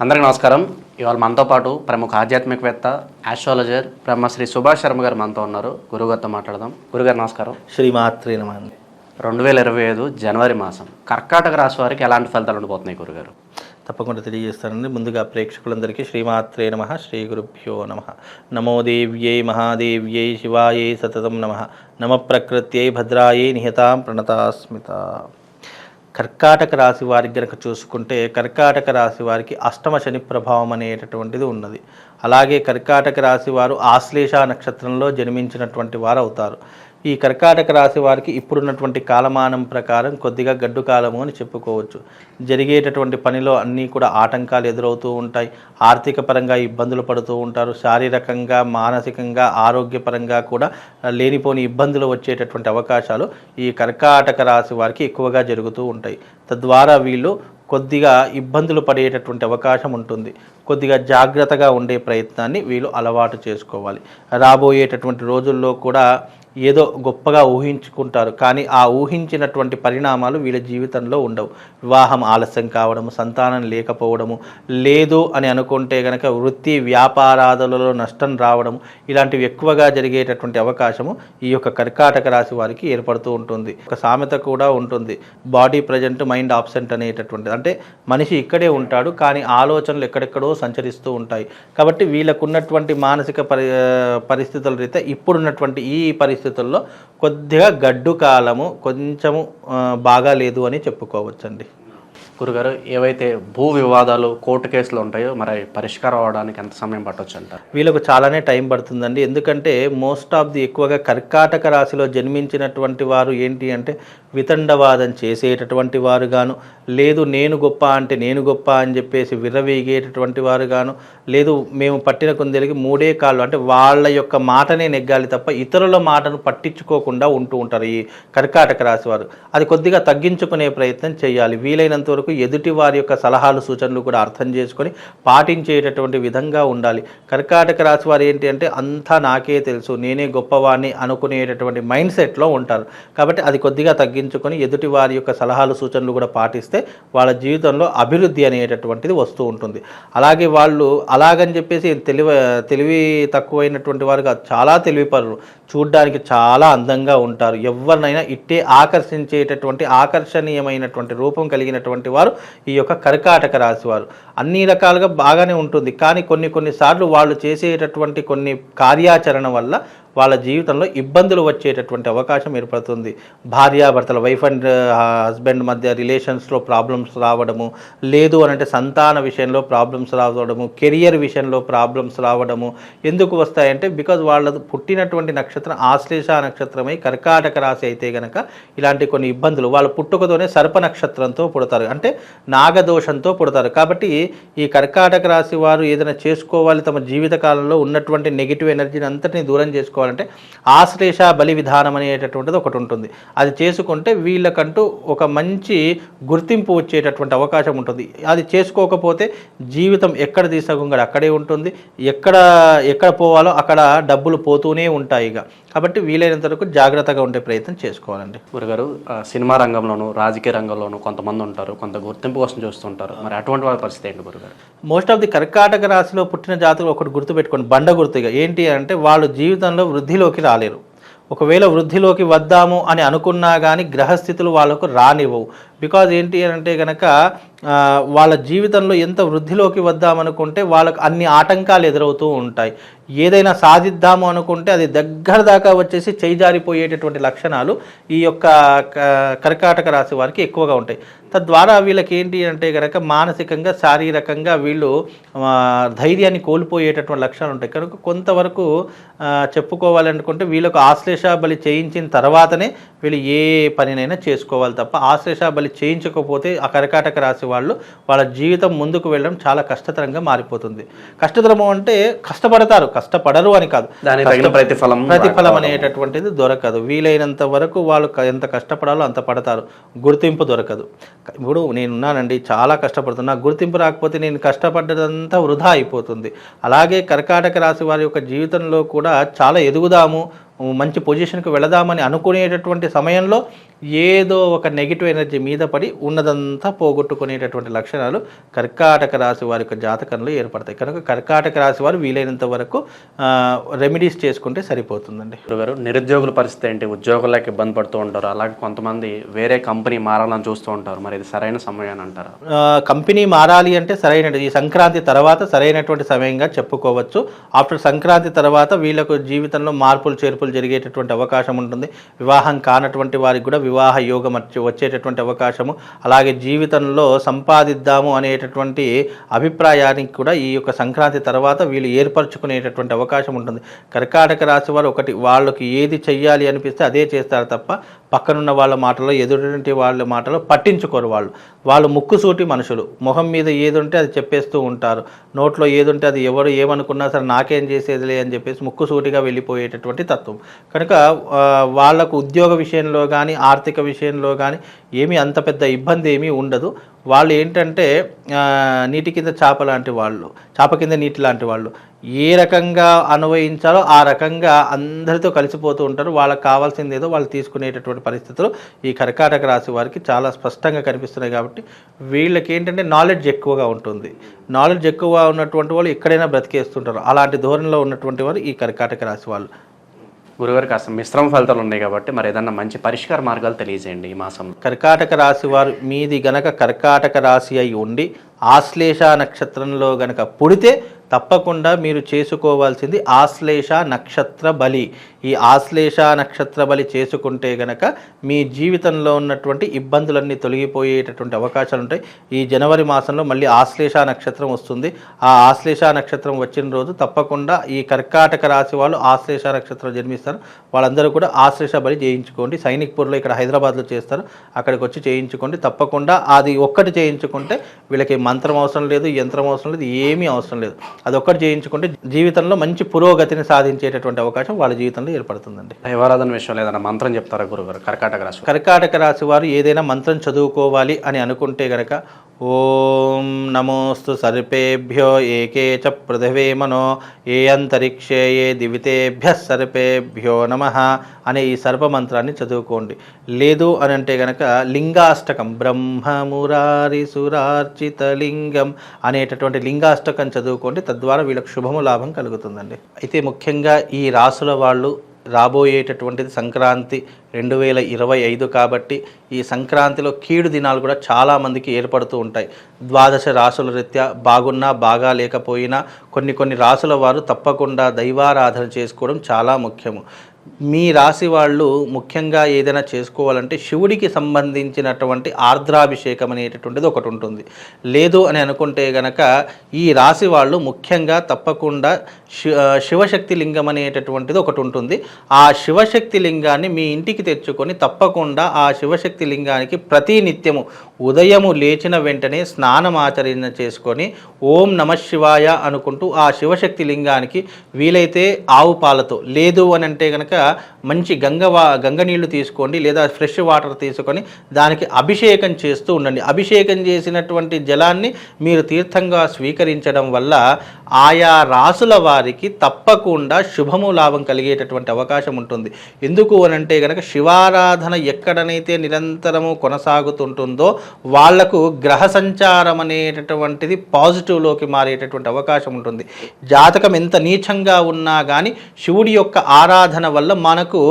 అందరికీ నమస్కారం. ఇవాళ మనతో పాటు ప్రముఖ ఆధ్యాత్మికవేత్త ఆస్ట్రాలజర్ బ్రహ్మశ్రీ సుభాష్ శర్మ గారు మనతో ఉన్నారు. గురుగారితో మాట్లాడదాం. గురుగారు నమస్కారం. శ్రీమాత్రే నమ. అండి రెండు వేల ఇరవై ఐదు జనవరి మాసం. కర్కాటక రాశి వారికి ఎలాంటి ఫలితాలు ఉండబోతున్నాయి గురుగారు తప్పకుండా తెలియజేస్తానండి. ముందుగా ప్రేక్షకులందరికీ శ్రీమాత్రే నమ శ్రీ గురుభ్యో నమ. నమో దేవ్యై మహాదేవ్యై శివాయై సతతం నమ. నమ ప్రకృత్యై భద్రాయై నిహతాం ప్రణతాస్మిత. కర్కాటక రాశి వారికి గనక చూసుకుంటే కర్కాటక రాశి వారికి అష్టమ శని ప్రభావం అనేటటువంటిది ఉన్నది. అలాగే కర్కాటక రాశి వారు ఆశ్లేష నక్షత్రంలో జన్మించినటువంటి వారు అవుతారు ఈ కర్కాటక రాశి వారికి ఇప్పుడున్నటువంటి కాలమానం ప్రకారం కొద్దిగా గడ్డు కాలము అని చెప్పుకోవచ్చు. జరిగేటటువంటి పనిలో అన్నీ కూడా ఆటంకాలు ఎదురవుతూ ఉంటాయి. ఆర్థిక పరంగా ఇబ్బందులు పడుతూ ఉంటారు. శారీరకంగా మానసికంగా ఆరోగ్యపరంగా కూడా లేనిపోని ఇబ్బందులు వచ్చేటటువంటి అవకాశాలు ఈ కర్కాటక రాశి వారికి ఎక్కువగా జరుగుతూ ఉంటాయి. తద్వారా వీళ్ళు కొద్దిగా ఇబ్బందులు పడేటటువంటి అవకాశం ఉంటుంది. కొద్దిగా జాగ్రత్తగా ఉండే ప్రయత్నాన్ని వీళ్ళు అలవాటు చేసుకోవాలి. రాబోయేటటువంటి రోజుల్లో కూడా ఏదో గొప్పగా ఊహించుకుంటారు. కానీ ఆ ఊహించినటువంటి పరిణామాలు వీళ్ళ జీవితంలో ఉండవు. వివాహం ఆలస్యం కావడము సంతానం లేకపోవడము లేదు అని అనుకుంటే గనక వృత్తి వ్యాపారాదులలో నష్టం రావడము ఇలాంటివి ఎక్కువగా జరిగేటటువంటి అవకాశము ఈ యొక్క కర్కాటక రాశి వారికి ఏర్పడుతూ ఉంటుంది. ఒక సామెత కూడా ఉంటుంది. బాడీ ప్రజెంట్ మైండ్ ఆబ్సెంట్ అనేటటువంటిది. అంటే మనిషి ఇక్కడే ఉంటాడు కానీ ఆలోచనలు ఎక్కడెక్కడో సంచరిస్తూ ఉంటాయి. కాబట్టి వీళ్ళకున్నటువంటి మానసిక పరి పరిస్థితుల రీత్యా ఇప్పుడున్నటువంటి ఈ పరిస్థితి పరిస్థితుల్లో కొద్దిగా గడ్డు కాలము కొంచెము బాగా లేదు అని చెప్పుకోవచ్చండి. గురుగారు ఏవైతే భూ వివాదాలు కోర్టు కేసులు ఉంటాయో మరి పరిష్కారం అవడానికి ఎంత సమయం పట్టొచ్చు అంటారు వీళ్ళకు చాలానే టైం పడుతుందండి. ఎందుకంటే మోస్ట్ ఆఫ్ ది ఎక్కువగా కర్కాటక రాశిలో జన్మించినటువంటి వారు ఏంటి అంటే వితండవాదం చేసేటటువంటి వారుగాను లేదు నేను గొప్ప అంటే నేను గొప్ప అని చెప్పేసి విర్రవీగేటటువంటి వారుగాను లేదు మేము పట్టిన కుందేలకి మూడే కాళ్ళు అంటే వాళ్ళ యొక్క మాటనే నెగ్గాలి తప్ప ఇతరుల మాటను పట్టించుకోకుండా ఉంటూ ఉంటారు ఈ కర్కాటక రాశి వారు. అది కొద్దిగా తగ్గించుకునే ప్రయత్నం చేయాలి. వీలైనంత వరకు ఎదుటి వారి యొక్క సలహాలు సూచనలు కూడా అర్థం చేసుకొని పాటించేటటువంటి విధంగా ఉండాలి. కర్కాటక రాశి వారు ఏంటి అంటే అంతా నాకే తెలుసు నేనే గొప్పవాడిని అనుకునేటటువంటి మైండ్ సెట్లో ఉంటారు. కాబట్టి అది కొద్దిగా తగ్గించుకొని ఎదుటి వారి యొక్క సలహాలు సూచనలు కూడా పాటిస్తే వాళ్ళ జీవితంలో అభివృద్ధి అనేటటువంటిది వస్తూ ఉంటుంది. అలాగే వాళ్ళు అలాగని చెప్పేసి తెలివి తెలివి తక్కువైనటువంటి వారు చాలా తెలివిపరులు. చూడ్డానికి చాలా అందంగా ఉంటారు. ఎవరినైనా ఇట్టే ఆకర్షించేటటువంటి ఆకర్షణీయమైనటువంటి రూపం కలిగినటువంటి వారు ఈ యొక్క కర్కాటక రాశి వారు. అన్ని రకాలుగా బాగానే ఉంటుంది. కానీ కొన్ని కొన్నిసార్లు వాళ్ళు చేసేటటువంటి కొన్ని కార్యాచరణ వల్ల వాళ్ళ జీవితంలో ఇబ్బందులు వచ్చేటటువంటి అవకాశం ఏర్పడుతుంది. భార్యాభర్తల వైఫ్ అండ్ హస్బెండ్ మధ్య రిలేషన్స్లో ప్రాబ్లమ్స్ రావడము లేదు అనంటే సంతాన విషయంలో ప్రాబ్లమ్స్ రావడము కెరియర్ విషయంలో ప్రాబ్లమ్స్ రావడము ఎందుకు వస్తాయంటే బికాజ్ వాళ్ళ పుట్టినటువంటి నక్షత్రం ఆశ్లేష నక్షత్రమై కర్కాటక రాశి అయితే గనక ఇలాంటి కొన్ని ఇబ్బందులు వాళ్ళ పుట్టుకతోనే సర్ప నక్షత్రంతో పుడతారు. అంటే నాగదోషంతో పుడతారు. కాబట్టి ఈ కర్కాటక రాశి వారు ఏదైనా చేసుకోవాలి తమ జీవితకాలంలో ఉన్నటువంటి నెగిటివ్ ఎనర్జీని అంతటిని దూరం చేసుకోవాలంటే ఆశ్లేష బలి విధానం అనేటటువంటిది ఒకటి ఉంటుంది. అది చేసుకుంటే వీళ్ళకంటూ ఒక మంచి గుర్తింపు వచ్చేటటువంటి అవకాశం ఉంటుంది. అది చేసుకోకపోతే జీవితం ఎక్కడ తీసుకోగలడు అక్కడే ఉంటుంది. ఎక్కడ ఎక్కడ పోవాలో అక్కడ డబ్బులు పోతూనే ఉంటాయి ఇక. కాబట్టి వీలైనంత వరకు జాగ్రత్తగా ఉండే ప్రయత్నం చేసుకోవాలండి. గురుగారు సినిమా రంగంలోను రాజకీయ రంగంలోను కొంతమంది ఉంటారు కొంత గుర్తింపు కోసం చూస్తుంటారు. మరి అటువంటి వాళ్ళ పరిస్థితి ఏంటి గురుగారు? మోస్ట్ ఆఫ్ ది కర్కాటక రాశిలో పుట్టిన జాతకులు ఒకటి గుర్తుపెట్టుకోండి బండ గుర్తుగా ఏంటి అంటే వాళ్ళు జీవితంలో వృద్ధిలోకి రాలేరు. ఒకవేళ వృద్ధిలోకి వద్దాము అని అనుకున్నా కానీ గ్రహస్థితులు వాళ్ళకు రానివ్వవు. బికాజ్ ఏంటి అని అంటే కనుక వాళ్ళ జీవితంలో ఎంత వృద్ధిలోకి వద్దామనుకుంటే వాళ్ళకు అన్ని ఆటంకాలు ఎదురవుతూ ఉంటాయి. ఏదైనా సాధిద్దాము అనుకుంటే అది దగ్గర దాకా వచ్చేసి చేయిజారిపోయేటటువంటి లక్షణాలు ఈ యొక్క క- కర్కాటక రాశి వారికి ఎక్కువగా ఉంటాయి. తద్వారా వీళ్ళకి ఏంటి అంటే కనుక మానసికంగా శారీరకంగా వీళ్ళు ధైర్యాన్ని కోల్పోయేటటువంటి లక్షణాలు ఉంటాయి. కనుక కొంతవరకు చెప్పుకోవాలనుకుంటే వీళ్ళకు ఆశ్లేష బలి చేయించిన తర్వాతనే వీళ్ళు ఏ పనినైనా చేసుకోవాలి తప్ప ఆశ్లేష బలి చేయించకపోతే ఆ కర్కాటక రాశి వాళ్ళు వాళ్ళ జీవితం ముందుకు వెళ్ళడం చాలా కష్టతరంగా మారిపోతుంది. కష్టతరము అంటే కష్టపడతారు. కష్టపడరు అని కాదు. ప్రతిఫలం ప్రతిఫలం అనేటటువంటిది దొరకదు. వీలైనంత వరకు వాళ్ళు ఎంత కష్టపడాలో అంత పడతారు. గుర్తింపు దొరకదు. ఇప్పుడు నేనున్నానండి చాలా కష్టపడుతున్నా. గుర్తింపు రాకపోతే నేను కష్టపడ్డదంతా వృధా అయిపోతుంది. అలాగే కర్కాటక రాశి వారి యొక్క జీవితంలో కూడా చాలా ఎదుగుదాము మంచి పొజిషన్కి వెళదామని అనుకునేటటువంటి సమయంలో ఏదో ఒక నెగిటివ్ ఎనర్జీ మీద పడి ఉన్నదంతా పోగొట్టుకునేటటువంటి లక్షణాలు కర్కాటక రాశి వారి యొక్క జాతకంలో ఏర్పడతాయి. కనుక కర్కాటక రాశి వారు వీలైనంత వరకు రెమెడీస్ చేసుకుంటే సరిపోతుందండి. గురుగారు నిరుద్యోగుల పరిస్థితి ఏంటి? ఉద్యోగులకు ఇబ్బంది పడుతూ ఉంటారు. అలాగే కొంతమంది వేరే కంపెనీ మారాలని చూస్తూ ఉంటారు. మరి ఇది సరైన సమయం అంటారా? కంపెనీ మారాలి అంటే సరైన ఈ సంక్రాంతి తర్వాత సరైనటువంటి సమయంగా చెప్పుకోవచ్చు. ఆఫ్టర్ సంక్రాంతి తర్వాత వీళ్ళకు జీవితంలో మార్పులు చేర్పులు జరిగేటటువంటి అవకాశం ఉంటుంది. వివాహం కానటువంటి వారికి కూడా వివాహ యోగం వచ్చేటటువంటి అవకాశము అలాగే జీవితంలో సంపాదిద్దాము అనేటటువంటి అభిప్రాయానికి కూడా ఈ యొక్క సంక్రాంతి తర్వాత వీళ్ళు ఏర్పరచుకునేటటువంటి అవకాశం ఉంటుంది. కర్కాటక రాశి వారు ఒకటి వాళ్ళకి ఏది చెయ్యాలి అనిపిస్తే అదే చేస్తారు తప్ప పక్కనున్న వాళ్ళ మాటలో ఎదుటి వాళ్ళ మాటలో పట్టించుకోరు వాళ్ళు. వాళ్ళు ముక్కుసూటి మనుషులు. మొహం మీద ఏది ఉంటే అది చెప్పేస్తూ ఉంటారు. నోట్లో ఏది ఉంటే అది ఎవరు ఏమనుకున్నా సరే నాకేం చేసేదిలే అని చెప్పేసి ముక్కుసూటిగా వెళ్ళిపోయేటటువంటి తత్వం. కనుక వాళ్ళకు ఉద్యోగ విషయంలో కానీ ఆర్థిక విషయంలో కానీ ఏమీ అంత పెద్ద ఇబ్బంది ఏమీ ఉండదు. వాళ్ళు ఏంటంటే నీటి కింద చేప లాంటి వాళ్ళు చేప కింద నీటి లాంటి వాళ్ళు. ఏ రకంగా అనువయించాలో ఆ రకంగా అందరితో కలిసిపోతూ ఉంటారు. వాళ్ళకి కావాల్సింది ఏదో వాళ్ళు తీసుకునేటటువంటి పరిస్థితులు ఈ కర్కాటక రాశి వారికి చాలా స్పష్టంగా కనిపిస్తున్నాయి కాబట్టి వీళ్ళకి ఏంటంటే నాలెడ్జ్ ఎక్కువగా ఉంటుంది. నాలెడ్జ్ ఎక్కువగా ఉన్నటువంటి వాళ్ళు ఎక్కడైనా బ్రతికేస్తుంటారు. అలాంటి ధోరణిలో ఉన్నటువంటి వారు ఈ కర్కాటక రాశి వాళ్ళు. గురుగారు కాస్త మిశ్రమ ఫలితాలు ఉన్నాయి కాబట్టి మరి ఏదన్నా మంచి పరిష్కార మార్గాలు తెలియజేయండి ఈ మాసం కర్కాటక రాశి వారు మీది గనక కర్కాటక రాశి అయి ఉండి ఆశ్లేష నక్షత్రంలో గనక పుడితే తప్పకుండా మీరు చేసుకోవాల్సింది ఆశ్లేష నక్షత్ర బలి. ఈ ఆశ్లేష నక్షత్ర బలి చేసుకుంటే గనక మీ జీవితంలో ఉన్నటువంటి ఇబ్బందులన్నీ తొలగిపోయేటటువంటి అవకాశాలు ఉంటాయి. ఈ జనవరి మాసంలో మళ్ళీ ఆశ్లేష నక్షత్రం వస్తుంది. ఆ ఆశ్లేష నక్షత్రం వచ్చిన రోజు తప్పకుండా ఈ కర్కాటక రాశి వాళ్ళు ఆశ్లేష నక్షత్రం జన్మిస్తారు. వాళ్ళందరూ కూడా ఆశ్లేష బలి చేయించుకోండి. సైనిక్పూర్లో ఇక్కడ హైదరాబాద్లో చేస్తారు. అక్కడికి వచ్చి చేయించుకోండి. తప్పకుండా అది ఒక్కటి చేయించుకుంటే వీళ్ళకి మంత్రం అవసరం లేదు యంత్రం అవసరం లేదు ఏమీ అవసరం లేదు. అది ఒక్కటి చేయించుకుంటే జీవితంలో మంచి పురోగతిని సాధించేటటువంటి అవకాశం వాళ్ళ జీవితంలో ఏర్పడుతుందండి. దైవారాధన విషయంలో ఏదైనా మంత్రం చెప్తారా గురుగారు? కర్కాటక రాశి? కర్కాటక రాశి వారు ఏదైనా మంత్రం చదువుకోవాలి అని అనుకుంటే గనక ఓం నమోస్తు సర్పేభ్యో ఏకే చ పృథివే మనో ఏ అంతరిక్షే ఏ దివితేభ్య సర్పేభ్యో నమ అనే ఈ సర్పమంత్రాన్ని చదువుకోండి. లేదు అని అంటే గనక లింగాష్టకం బ్రహ్మమురారి సురార్చిత లింగం అనేటటువంటి లింగాష్టకం చదువుకోండి. తద్వారా వీళ్ళకి శుభము లాభం కలుగుతుందండి. అయితే ముఖ్యంగా ఈ రాసుల వాళ్ళు రాబోయేటటువంటిది సంక్రాంతి రెండు వేల ఇరవై ఐదు కాబట్టి ఈ సంక్రాంతిలో కీడు దినాలు కూడా చాలామందికి ఏర్పడుతూ ఉంటాయి. ద్వాదశ రాసుల రీత్యా బాగున్నా బాగా లేకపోయినా కొన్ని కొన్ని రాసుల వారు తప్పకుండా దైవారాధన చేసుకోవడం చాలా ముఖ్యము. మీ రాశి వాళ్ళు ముఖ్యంగా ఏదైనా చేసుకోవాలంటే శివుడికి సంబంధించినటువంటి ఆర్ద్రాభిషేకం అనేటటువంటిది ఒకటి ఉంటుంది. లేదు అని అనుకుంటే గనక ఈ రాశి వాళ్ళు ముఖ్యంగా తప్పకుండా శి శివశక్తి లింగం అనేటటువంటిది ఒకటి ఉంటుంది. ఆ శివశక్తి లింగాన్ని మీ ఇంటికి తెచ్చుకొని తప్పకుండా ఆ శివశక్తి లింగానికి ప్రతి నిత్యము ఉదయము లేచిన వెంటనే స్నానం ఆచరణ చేసుకొని ఓం నమ శివాయ అనుకుంటూ ఆ శివశక్తి లింగానికి వీలైతే ఆవు పాలతో లేదు అని అంటే కనుక మంచి గంగవా గంగ నీళ్ళు తీసుకోండి లేదా ఫ్రెష్ వాటర్ తీసుకొని దానికి అభిషేకం చేస్తూ ఉండండి. అభిషేకం చేసినటువంటి జలాన్ని మీరు తీర్థంగా స్వీకరించడం వల్ల ఆయా రాసుల వారికి తప్పకుండా శుభము లాభం కలిగేటటువంటి అవకాశం ఉంటుంది. ఎందుకు అని అంటే కనుక శివారాధన ఎక్కడనైతే నిరంతరము కొనసాగుతుంటుందో వాళ్ళకు గ్రహ సంచారం అనేటటువంటిది పాజిటివ్లోకి మారేటటువంటి అవకాశం ఉంటుంది. జాతకం ఎంత నీచంగా ఉన్నా కానీ శివుడి యొక్క ఆరాధన వల్ల మనకు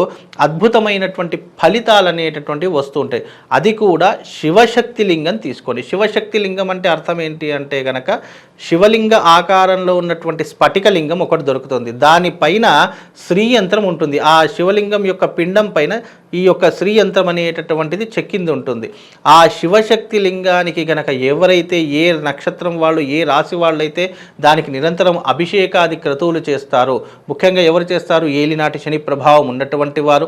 అద్భుతమైనటువంటి ఫలితాలు అనేటటువంటివి వస్తుంటాయి అది కూడా శివశక్తి లింగం తీసుకోండి. శివశక్తి లింగం అంటే అర్థం ఏంటి అంటే గనక శివలింగ ఆకారంలో ఉన్నటువంటి స్ఫటికలింగం ఒకటి దొరుకుతుంది. దానిపైన శ్రీయంత్రం ఉంటుంది. ఆ శివలింగం యొక్క పిండం పైన ఈ యొక్క శ్రీయంత్రం అనేటటువంటిది చెక్కింది ఉంటుంది. ఆ శివశక్తి లింగానికి గనక ఎవరైతే ఏ నక్షత్రం వాళ్ళు ఏ రాశి వాళ్ళైతే దానికి నిరంతరం అభిషేకాది క్రతువులు చేస్తారో ముఖ్యంగా ఎవరు చేస్తారు? ఏలినాటి శని ప్రభావం ఉన్నటువంటి వారు.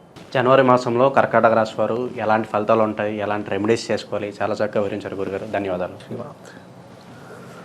జనవరి మాసంలో కర్కాటక రాశి వారు ఎలాంటి ఫలితాలు ఉంటాయి? ఎలాంటి రెమెడీస్ చేసుకోవాలి? చాలా చక్కగా వివరించారు గురుగారు. ధన్యవాదాలు.